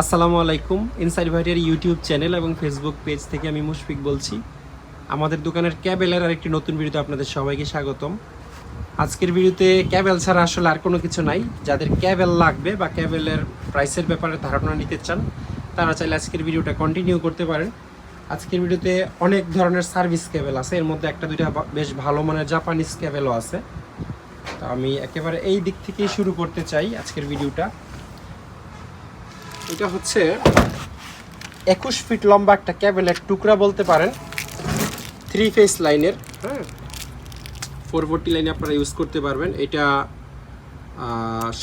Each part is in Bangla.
আসসালামু আলাইকুম। ইনসাইড ভাইটের ইউটিউব চ্যানেল এবং ফেসবুক পেজ থেকে আমি মুশফিক বলছি। আমাদের দোকানের ক্যাবেলের আরেকটি নতুন ভিডিওতে আপনাদের সবাইকে স্বাগতম। আজকের ভিডিওতে ক্যাবেল ছাড়া আসলে আর কোনো কিছু নাই। যাদের ক্যাবেল লাগবে বা ক্যাবেলের প্রাইসের ব্যাপারে ধারণা নিতে চান, তারা চাইলে আজকের ভিডিওটা কন্টিনিউ করতে পারেন। আজকের ভিডিওতে অনেক ধরনের সার্ভিস ক্যাবেল আছে। এর মধ্যে একটা, দুইটা বেশ ভালো মানের জাপানিজ ক্যাবেলও আছে। তো আমি একেবারে এই দিক থেকেই শুরু করতে চাই আজকের ভিডিওটা। এটা হচ্ছে একুশ ফিট লম্বা একটা ক্যাবেলের টুকরা বলতে পারেন। থ্রি ফেস লাইনের হ্যাঁ। ফোর ফোরটি লাইনে আপনারা ইউজ করতে পারবেন। এটা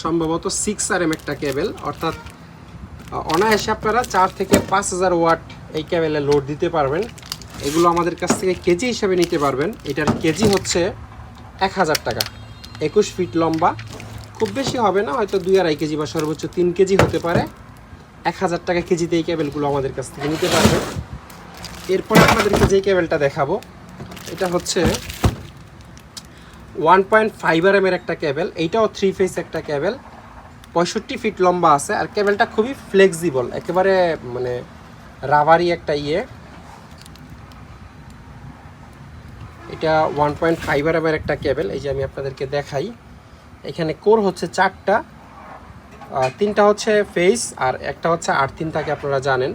সম্ভবত সিক্স আর এম একটা ক্যাবেল অর্থাৎ অনায়াসে আপনারা চার থেকে পাঁচ হাজার ওয়াট এই ক্যাবেলে লোড দিতে পারবেন। এগুলো আমাদের কাছ থেকে কেজি হিসাবে নিতে পারবেন। এটার কেজি হচ্ছে এক হাজার টাকা। একুশ ফিট লম্বা। খুব বেশি হবে না হয়তো দুই আড়াই কেজি বা সর্বোচ্চ তিন কেজি হতে পারে। এক হাজার টাকা কেজিতে এই কেবেলগুলো আমাদের কাছ থেকে নিতে পারবে। এরপরে আপনাদেরকে যে কেবেলটা দেখাবো, এটা হচ্ছে ওয়ান পয়েন্ট ফাইভ আর এর একটা কেবেল। এইটাও থ্রি ফেস একটা কেবেল। পঁয়ষট্টি ফিট লম্বা আছে। আর কেবেলটা খুবই ফ্লেক্সিবল একেবারে মানে রাবারি একটা ইয়ে। এটা ওয়ান পয়েন্ট ফাইভ আর এর একটা কেবেল। এই যে আমি আপনাদেরকে দেখাই। এখানে কোর হচ্ছে চারটা। তিনটা হচ্ছে ফেস আর একটা হচ্ছে আর্থিন থাকে আপনারা জানেন।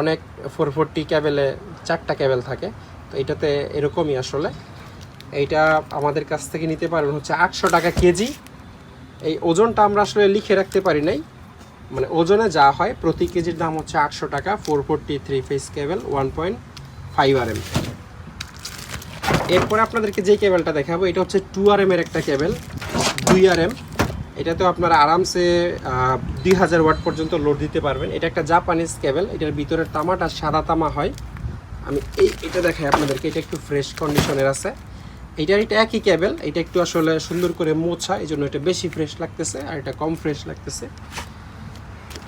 অনেক ফোর ফোরটি ক্যাবেলে চারটা ক্যাবেল থাকে, তো এটাতে এরকমই আসলে। এইটা আমাদের কাছ থেকে নিতে পারবেন হচ্ছে আটশো টাকা কেজি। এই ওজনটা আমরা আসলে লিখে রাখতে পারি নাই। মানে ওজনে যা হয়, প্রতি কেজির দাম হচ্ছে আটশো টাকা four forty three phase cable one point five R M এরপরে আপনাদেরকে যে কেবেলটা দেখাবো, এটা হচ্ছে টু আর এম এর একটা কেবেল দুই আর এম এটাতেও আপনারা আরামসে দুই হাজার ওয়াট পর্যন্ত লোড দিতে পারবেন। এটা একটা জাপানিজ কেবেল এটার ভিতরের তামাটা সাদা তামা হয়। আমি এই, এটা দেখাই আপনাদেরকে, এটা একটু ফ্রেশ কন্ডিশনের আছে। এইটার এটা একই কেবেল এটা একটু আসলে সুন্দর করে মোছা এই জন্য এটা বেশি ফ্রেশ লাগতেছে আর এটা কম ফ্রেশ লাগতেছে।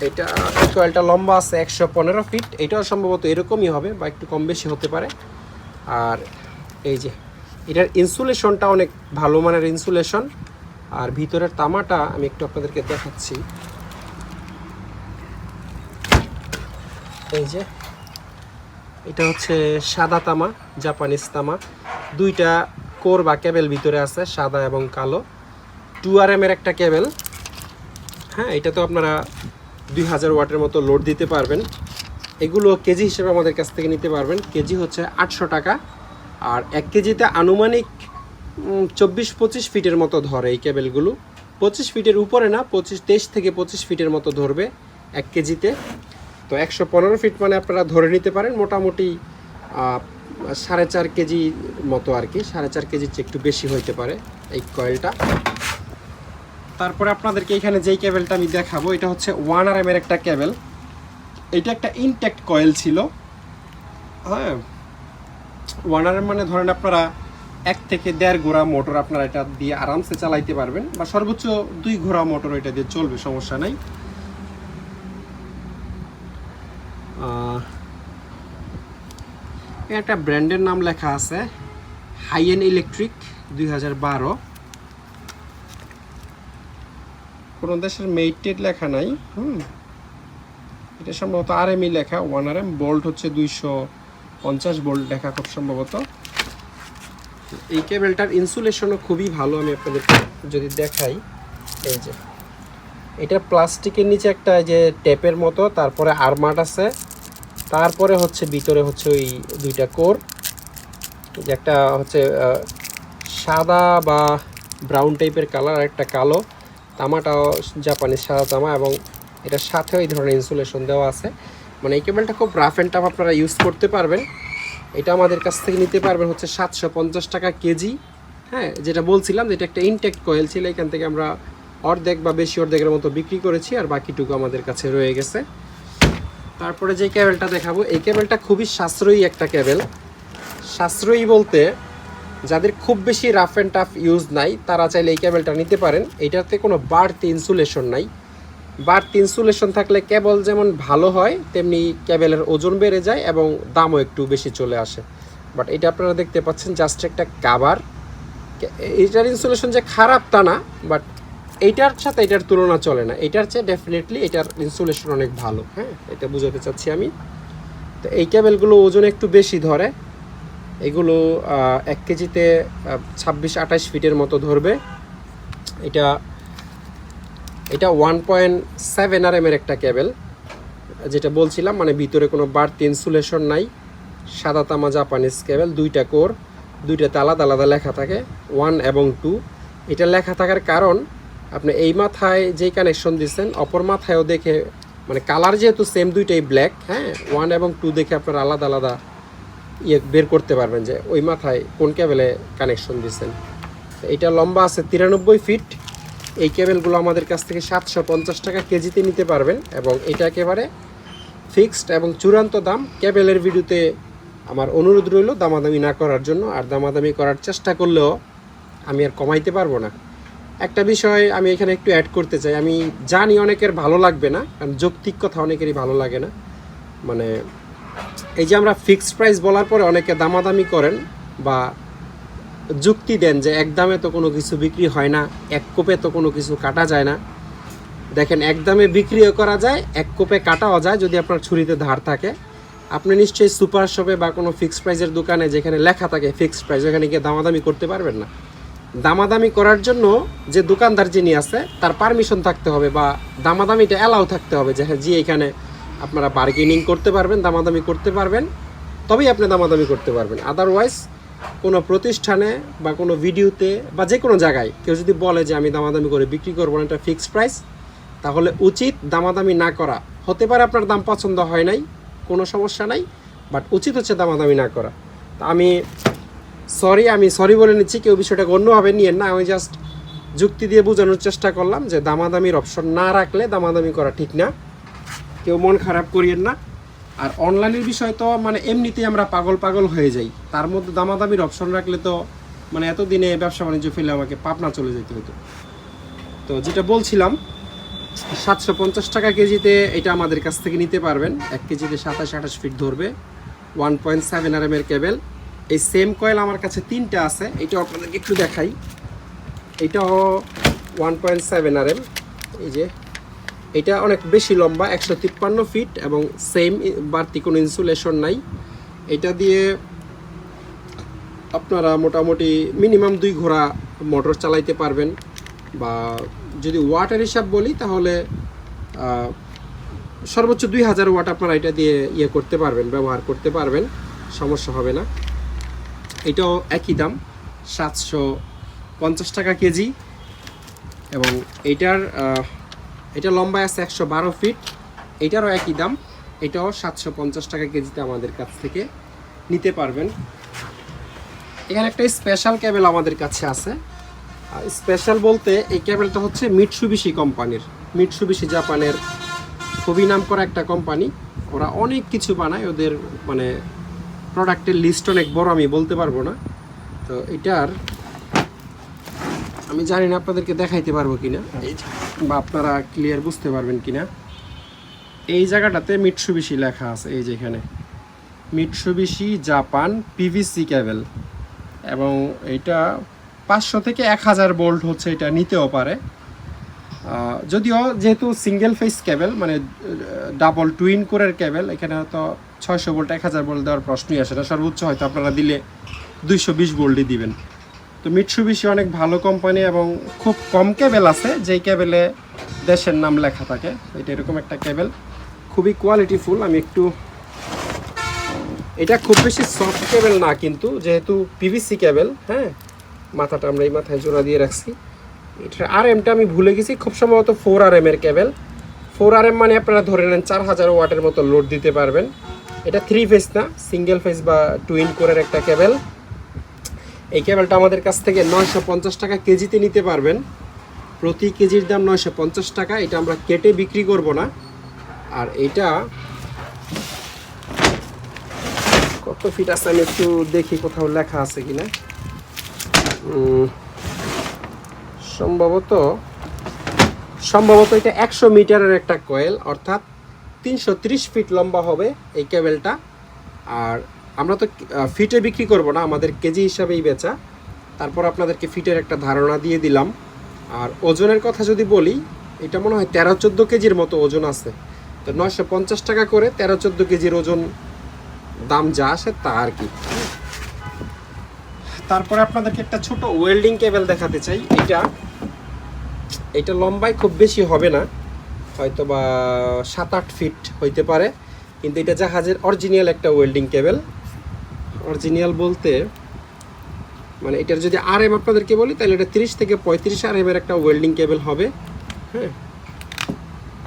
এটা কয়েলটা লম্বা আছে একশো পনেরো ফিট এটাও সম্ভবত এরকমই হবে বা একটু কম বেশি হতে পারে। আর এই যে, এটার ইনসুলেশনটা অনেক ভালো মানের ইনসুলেশন আর ভিতরের তামাটা আমি একটু আপনাদেরকে দেখাচ্ছি। এই যে, এটা হচ্ছে সাদা তামা, জাপানিজ তামা। দুইটা কোর বা কেবেল ভিতরে আছে, সাদা এবং কালো। টু আর এম এর একটা কেবেল। হ্যাঁ এটা তো আপনারা দুই হাজার ওয়াটের মতো লোড দিতে পারবেন। এগুলো কেজি হিসেবে আমাদের কাছ থেকে নিতে পারবেন। কেজি হচ্ছে আটশো টাকা। আর এক কেজিতে আনুমানিক চব্বিশ পঁচিশ ফিটের মতো ধরে এই কেবেলগুলো পঁচিশ ফিটের উপরে না, পঁচিশ, তেইশ থেকে পঁচিশ ফিটের মতো ধরবে এক কেজিতে। তো একশো পনেরো ফিট মানে আপনারা ধরে নিতে পারেন, মোটামুটি সাড়ে চার কেজি মতো আর কি, সাড়ে চার কেজির চেয়ে একটু বেশি হইতে পারে এই কয়েলটা। তারপরে আপনাদেরকে এখানে যেই কেবেলটা আমি দেখাবো, এটা হচ্ছে ওয়ান আর এমের একটা কেবেল এটা একটা ইনটেক্ট কয়েল ছিল। হ্যাঁ ওয়ান আর এম মানে ধরেন আপনারা এক থেকে দেড় ঘোড়া মোটর আপনারা এটা দিয়ে আরামসে চালাইতে পারবেন, বা সর্বোচ্চ দুই ঘোড়া মোটর এটা দিয়ে চলবে, সমস্যা নাই। একটা ব্র্যান্ডের নাম লেখা আছে হাইএন ইলেকট্রিক দুই হাজার বারো। কোনো দেশের মেইটেড লেখা নাই, হুম। এটা সম্ভবত আর এমই লেখা ওয়ান আর এম বোল্ট হচ্ছে দুইশো পঞ্চাশ বোল্ট লেখা খুব সম্ভবত। এই কেবেলটার ইনসুলেশনও খুবই ভালো আমি আপনাদেরকে যদি দেখাই, এই যে। এটা প্লাস্টিকের নিচে একটা যে টেপের মতো, তারপরে আরমাট আছে, তারপরে হচ্ছে ভিতরে হচ্ছে ওই দুইটা কোর, যে একটা হচ্ছে সাদা বা ব্রাউন টাইপের কালার আর একটা কালো, তামাটাও জাপানিজ সাদা তামা, এবং এটার সাথে ওই ধরনের ইনসুলেশন দেওয়া আছে। মানে এই কেবলটা খুব রাফ অ্যান্ড টাফ আপনারা ইউজ করতে পারবেন। এটা আমাদের কাছ থেকে নিতে পারবেন হচ্ছে সাতশো পঞ্চাশ টাকা কেজি। হ্যাঁ যেটা বলছিলাম যেটা একটা ইনটেক্ট কয়েল ছিল, এখান থেকে আমরা অর্ধেক বা বেশি অর্ধেকের মতো বিক্রি করেছি আর বাকিটুকু আমাদের কাছে রয়ে গেছে। তারপরে যে কেবেলটা দেখাবো, এই কেবেলটা খুবই সাশ্রয়ী একটা কেবেল সাশ্রয়ী বলতে যাদের খুব বেশি রাফ অ্যান্ড টাফ ইউজ নাই, তারা চাইলে এই ক্যাবেলটা নিতে পারেন। এটাতে কোনো বাড়তি ইনসুলেশন নাই। বাড়তি ইনসুলেশন থাকলে কেবল যেমন ভালো হয়, তেমনি কেবেলের ওজন বেড়ে যায় এবং দামও একটু বেশি চলে আসে। বাট এটা আপনারা দেখতে পাচ্ছেন জাস্ট একটা কাবার এটার ইনসুলেশন যে খারাপ তা না বাট এইটার সাথে এটার তুলনা চলে না। এটার চেয়ে ডেফিনেটলি এটার ইনসুলেশন অনেক ভালো হ্যাঁ? এটা বোঝাতে চাচ্ছি আমি। তো এই কেবেলগুলো ওজন একটু বেশি ধরে। এগুলো এক কেজিতে ছাব্বিশ আঠাশ ফিটের মতো ধরবে। এটা এটা ওয়ান পয়েন্ট সেভেন আর এমের একটা কেবেল যেটা বলছিলাম মানে ভিতরে কোনো বাড়তি ইনসুলেশন নাই, সাদা তামা জাপানিজ কেবেল দুইটা কোর দুইটাতে আলাদা আলাদা লেখা থাকে ওয়ান এবং টু এটা লেখা থাকার কারণ, আপনি এই মাথায় যেই কানেকশন দিচ্ছেন অপর মাথায়ও দেখে মানে কালার যেহেতু সেম দুইটাই ব্ল্যাক হ্যাঁ ওয়ান এবং টু দেখে আপনার আলাদা আলাদা ইয়ে বের করতে পারবেন যে ওই মাথায় কোন কেবেলে কানেকশন দিচ্ছেন এটা লম্বা আছে তিরানব্বই ফিট এই কেবেলগুলো আমাদের কাছ থেকে সাতশো পঞ্চাশ টাকা কেজিতে নিতে পারবেন এবং এটা একেবারে ফিক্সড এবং চূড়ান্ত দাম। কেবেলের ভিডিওতে আমার অনুরোধ রইল দামাদামি না করার জন্য, আর দামাদামি করার চেষ্টা করলেও আমি আর কমাইতে পারব না। একটা বিষয় আমি এখানে একটু অ্যাড করতে চাই। আমি জানি অনেকের ভালো লাগবে না, কারণ যৌক্তিক কথা অনেকেরই ভালো লাগে না। মানে এই যে আমরা ফিক্সড প্রাইস বলার পরে অনেকে দামাদামি করেন বা যুক্তি দেন যে এক দামে তো কোনো কিছু বিক্রি হয় না, এক কোপে তো কোনো কিছু কাটা যায় না। দেখেন, এক দামে বিক্রিও করা যায়, এক কোপে কাটাও যায় যদি আপনার ছুরিতে ধার থাকে। আপনি নিশ্চয়ই সুপার শপে বা কোনো ফিক্সড প্রাইসের দোকানে যেখানে লেখা থাকে ফিক্সড প্রাইস ওখানে গিয়ে দামাদামি করতে পারবেন না। দামাদামি করার জন্য যে দোকানদার যিনি আছে, তার পারমিশন থাকতে হবে বা দামাদামিটা অ্যালাউ থাকতে হবে যে হ্যাঁ জি, এখানে আপনারা বার্গেনিং করতে পারবেন, দামাদামি করতে পারবেন, তবেই আপনি দামাদামি করতে পারবেন। আদারওয়াইজ কোনো প্রতিষ্ঠানে বা কোনো ভিডিওতে বা যে কোনো জায়গায় কেউ যদি বলে যে আমি দামাদামি করে বিক্রি করব না, এটা ফিক্সড প্রাইস তাহলে উচিত দামাদামি না করা। হতে পারে আপনার দাম পছন্দ হয় নাই, কোনো সমস্যা নাই বাট উচিত হচ্ছে দামাদামি না করা। তা আমি সরি আমি সরি বলে নিচ্ছি, কেউ বিষয়টাকে অন্যভাবে নিয়ে না, আমি জাস্ট যুক্তি দিয়ে বোঝানোর চেষ্টা করলাম যে দামাদামির অপশন না রাখলে দামাদামি করা ঠিক না। কেউ মন খারাপ করিয়েন না। আর অনলাইনের বিষয় তো মানে এমনিতেই আমরা পাগল পাগল হয়ে যাই। তার মধ্যে দামাদামির অপশন রাখলে তো মানে এতদিনে ব্যবসা বাণিজ্য ফেলে আমাকে পাবনা চলে যেতে হতো। তো যেটা বলছিলাম, সাতশো পঞ্চাশ টাকা কেজিতে এটা আমাদের কাছ থেকে নিতে পারবেন। এক কেজিতে সাতাশ আঠাশ ফিট ধরবে ওয়ান পয়েন্ট সেভেন আর এর কেবেল এই সেম কয়েল আমার কাছে তিনটা আছে, এটাও আপনাদেরকে একটু দেখাই। এটাও one point seven R M এই যে এটা অনেক বেশি লম্বা একশো তিপ্পান্ন ফিট এবং সেম বাড়তি কোনো ইনসুলেশন নাই। এটা দিয়ে আপনারা মোটামুটি মিনিমাম দুই ঘোড়া মোটর চালাইতে পারবেন বা যদি ওয়াটার হিসাব বলি তাহলে সর্বোচ্চ দুই হাজার ওয়াট আপনারা এটা দিয়ে ইয়ে করতে পারবেন ব্যবহার করতে পারবেন সমস্যা হবে না। এটাও একই দাম সাতশো পঞ্চাশ টাকা কেজি এবং এইটার আহ, এটা লম্বায় আছে একশো বারো ফিট। এটারও একই দাম। এটাও সাতশো পঞ্চাশ টাকা কেজিতে আমাদের কাছ থেকে নিতে পারবেন। এখানে একটা স্পেশাল কেবল আমাদের কাছে আছে। স্পেশাল বলতে এই ক্যাবেলটা হচ্ছে মিটসুবিশি কোম্পানির। মিটসুবিশি জাপানের খুবই নাম করা একটা কোম্পানি। ওরা অনেক কিছু বানায়। ওদের মানে প্রোডাক্টের লিস্ট অনেক বড় আমি বলতে পারব না। তো এটার আমি জানি না আপনাদেরকে দেখাইতে পারব কিনা। এই যে, বা আপনারা ক্লিয়ার বুঝতে পারবেন কিনা? এই জায়গাটাতে মিটসুবিশি লেখা আছে, এই যে এখানে। মিটসুবিশি জাপান পিভিসি ক্যাবেল এবং এটা পাঁচশো থেকে এক হাজার বোল্ট হচ্ছে এটা নিতেও পারে। যদিও যেহেতু সিঙ্গেল ফেস কেবল মানে ডাবল টুইন কোরের কেবল এখানে হয়তো ছয়শো বোল্ট, এক হাজার বোল্ট দেওয়ার প্রশ্নই আসে না। সর্বোচ্চ হয়তো আপনারা দিলে দুইশো বিশ বোল্টই দিবেন। তো মিটসুবিশি অনেক ভালো কোম্পানি এবং খুব কম কেবেল আছে, যেই কেবেলে দেশের নাম লেখা থাকে। এটা এরকম একটা কেবেল খুবই কোয়ালিটিফুল আমি একটু এটা খুব বেশি সফট কেবেল না, কিন্তু যেহেতু পিভিসি কেবেল হ্যাঁ? মাথাটা আমরা এই মাথায় জোড়া দিয়ে রাখছি। এটার আর এমটা আমি ভুলে গেছি। খুব সম্ভবত ফোর আর এম এর কেবল ফোর আর এম মানে আপনারা ধরে নেন চার হাজার ওয়াটের মতো লোড দিতে পারবেন। এটা থ্রি ফেস না সিঙ্গেল ফেস বা টুইন কোরের একটা কেবল এই কেবলটা আমাদের কাছ থেকে নয়শো পঞ্চাশ টাকা কেজিতে নিতে পারবেন। প্রতি কেজির দাম নয়শো পঞ্চাশ টাকা। এটা আমরা কেটে বিক্রি করব না। আর এটা কত ফিট আছে আমি একটু দেখি কোথাও লেখা আছে কিনা। সম্ভবত সম্ভবত এটা একশো মিটারের একটা কয়েল, অর্থাৎ তিনশো ত্রিশ ফিট লম্বা হবে এই কেবেলটা। আর আমরা তো ফিটে বিক্রি করব না, আমাদের কেজি হিসাবেই বেচা। তারপর আপনাদেরকে ফিটের একটা ধারণা দিয়ে দিলাম। আর ওজনের কথা যদি বলি, এটা মনে হয় তেরো চোদ্দ কেজির মতো ওজন আছে। তো নয়শো পঞ্চাশ টাকা করে তেরো চোদ্দ কেজির ওজন দাম যা আসে তা আর কি। তারপরে আপনাদেরকে একটা ছোট ওয়েল্ডিং কেবেল দেখাতে চাই। এটা এটা লম্বায় খুব বেশি হবে না হয়তো বা সাত আট ফিট হইতে পারে। কিন্তু এটা জাহাজের অরিজিনাল একটা ওয়েল্ডিং কেবল অরিজিনাল বলতে মানে এটার যদি আর এম আপনাদেরকে বলি, তাহলে এটা তিরিশ থেকে পঁয়ত্রিশ আর এর একটা ওয়েল্ডিং কেবল হবে। হ্যাঁ।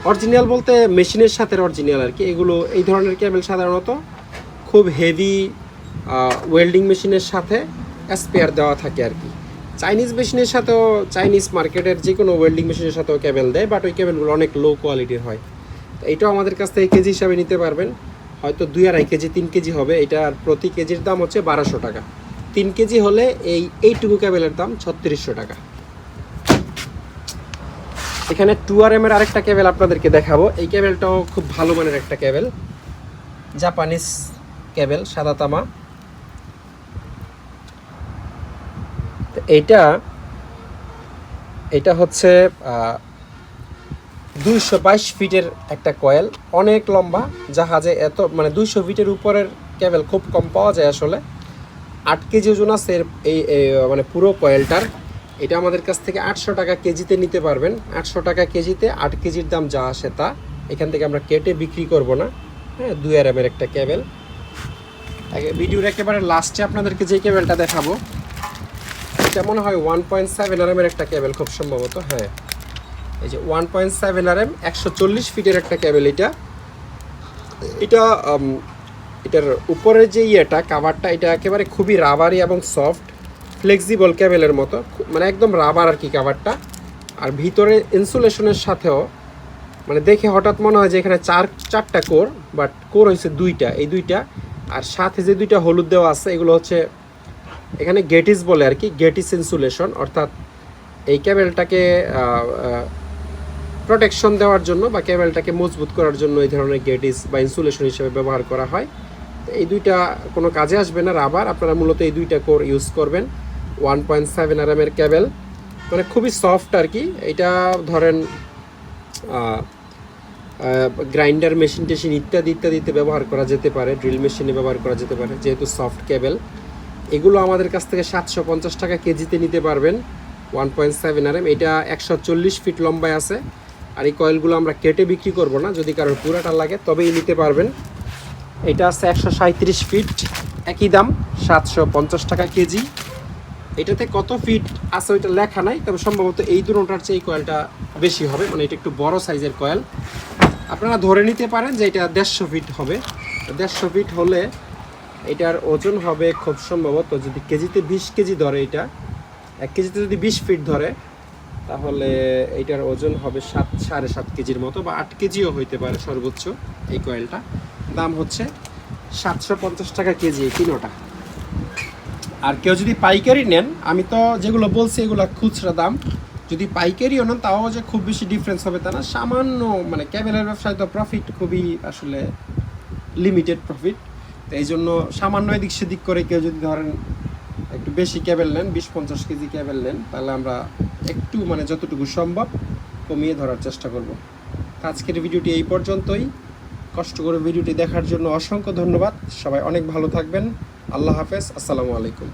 অরিজিনাল বলতে মেশিনের সাথে অরিজিনাল আর কি। এগুলো, এই ধরনের কেবল সাধারণত খুব হেভি ওয়েল্ডিং মেশিনের সাথে স্পেয়ার দেওয়া থাকে আর কি। চাইনিজ মেশিনের সাথেও চাইনিজ মার্কেটের যে কোনো ওয়েল্ডিং মেশিনের সাথেও কেবল দেয় বাট ওই কেবলগুলো অনেক লো কোয়ালিটির হয়। তো এইটাও আমাদের কাছ থেকে কেজি হিসাবে নিতে পারবেন। হয়তো দুই আড়াই কেজি, তিন কেজি হবে। এটার প্রতি কেজির দাম হচ্ছে বারোশো টাকা। তিন কেজি হলে এই এইটুকু কেবলের দাম ছত্রিশশো টাকা। এখানে টু আর এম এর আরেকটা কেবল আপনাদেরকে দেখাবো। এই কেবলটাও খুব ভালো মানের একটা কেবল জাপানিজ কেবল সাদা তামা। তো এইটা এটা হচ্ছে দুইশো বাইশ ফিটের একটা কয়েল, অনেক লম্বা, জাহাজে এত মানে দুইশো ফিটের উপরের কেবল খুব কম পাওয়া যায় আসলে। আট কেজি ওজন আছে এই মানে পুরো কয়েলটার। এটা আমাদের কাছ থেকে আটশো টাকা কেজিতে নিতে পারবেন। আটশো টাকা কেজিতে আট কেজির দাম যা আসে তা। এখান থেকে আমরা কেটে বিক্রি করব না। হ্যাঁ দুই আর এর একটা কেবল। ভিডিওর একেবারে লাস্টে আপনাদেরকে যে কেবেলটা দেখাবো, এটা মনে হয় ওয়ান পয়েন্ট সেভেন আর এর একটা কেবল খুব সম্ভবত। হ্যাঁ। এই যে one point seven R M একশো চল্লিশ ফিটের একটা কেবল এটা। এটা এটার উপরের যে ইয়েটা কাভারটা এটা একেবারে খুবই রাবারি এবং সফট ফ্লেক্সিবল ক্যাবেলের মতো। মানে একদম রাবার আর কি কাভারটা আর ভিতরে ইনসুলেশনের সাথেও মানে দেখে হঠাৎ মনে হয় যে এখানে চার, চারটা কোর বাট কোর হয়েছে দুইটা, এই দুইটা। আর সাথে যে দুইটা হলুদ দেওয়া আছে, এগুলো হচ্ছে এখানে গেটিস বলে আর কি, গেটিস ইনসুলেশন অর্থাৎ এই কেবেলটাকে প্রোটেকশন দেওয়ার জন্য বা কেবেলটাকে মজবুত করার জন্য এই ধরনের গেটিস বা ইনসুলেশন হিসেবে ব্যবহার করা হয়। এই দুইটা কোনো কাজে আসবে না। রাবার আপনারা মূলত এই দুইটা কোর ইউজ করবেন। ওয়ান পয়েন্ট সেভেন আর এমের কেবেল মানে খুবই সফট আর কি। এটা ধরেন গ্রাইন্ডার মেশিন টেশিন ইত্যাদি, ইত্যাদিতে ব্যবহার করা যেতে পারে। ড্রিল মেশিনে ব্যবহার করা যেতে পারে। যেহেতু সফট কেবেল এগুলো আমাদের কাছ থেকে সাতশো পঞ্চাশ টাকা কেজিতে নিতে পারবেন। One point seven R M এটা একশো চল্লিশ ফিট লম্বায় আছে। আর এই কয়েলগুলো আমরা কেটে বিক্রি করব না, যদি কারোর পুরাটা লাগে তবেই নিতে পারবেন। এটা আছে একশো সাঁত্রিশ ফিট, একই দাম, সাতশো পঞ্চাশ টাকা কেজি। এটাতে কত ফিট আছে ওইটা লেখা নাই, তবে সম্ভবত এই দুটোটার চেয়ে এই কয়েলটা বেশি হবে মানে এটা একটু বড় সাইজের কয়েল। আপনারা ধরে নিতে পারেন যে এটা দেড়শো ফিট হবে। দেড়শো ফিট হলে এটার ওজন হবে খুব সম্ভবত যদি কেজিতে বিশ কেজি ধরে এটা। এক কেজিতে যদি বিশ ফিট ধরে তাহলে এইটার ওজন হবে সাত, সাড়ে সাত কেজির মতো বা আট কেজিও হইতে পারে সর্বোচ্চ এই কয়েলটা। দাম হচ্ছে সাতশো পঞ্চাশ টাকা কেজি তিনোটা আর কেউ যদি পাইকারি নেন, আমি তো যেগুলো বলছি এগুলো খুচরা দাম, যদি পাইকারিও নেন, তাও যে খুব বেশি ডিফারেন্স হবে তা না। সামান্য মানে ক্যাবেলের ব্যবসায় তো প্রফিট খুবই আসলে লিমিটেড প্রফিট তো এই জন্য সামান্য এদিক সেদিক করে কেউ যদি ধরেন একটু বেশি ক্যাবেল নেন, বিশ পঞ্চাশ কেজি ক্যাবেল নেন, তাহলে আমরা একটু মানে যতটুকু সম্ভব কমিয়ে ধরার চেষ্টা করব। আজকের ভিডিওটি এই পর্যন্তই। কষ্ট করে ভিডিওটি দেখার জন্য অসংখ্য ধন্যবাদ। সবাই অনেক ভালো থাকবেন। আল্লাহ হাফেজ। আসসালামু আলাইকুম।